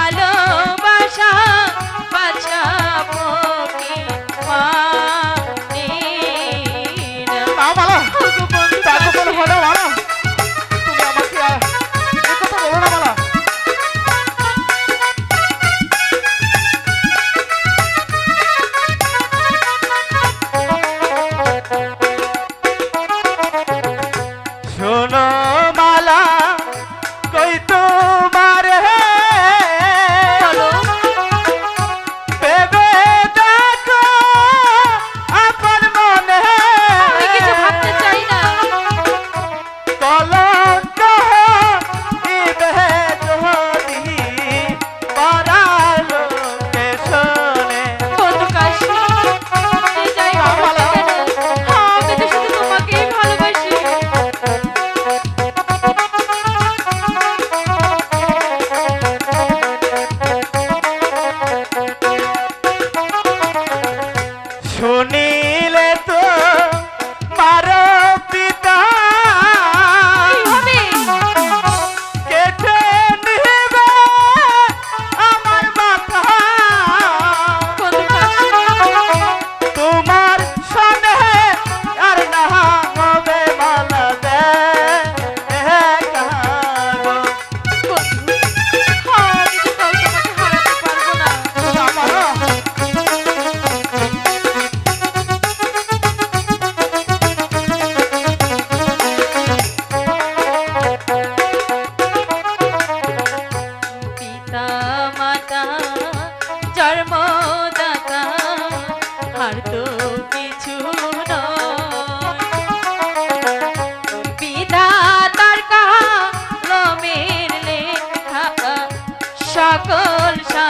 ভালো কর্মদাতা আর তো কিছু বিধাতার কাহা লমের লেখা সকল সা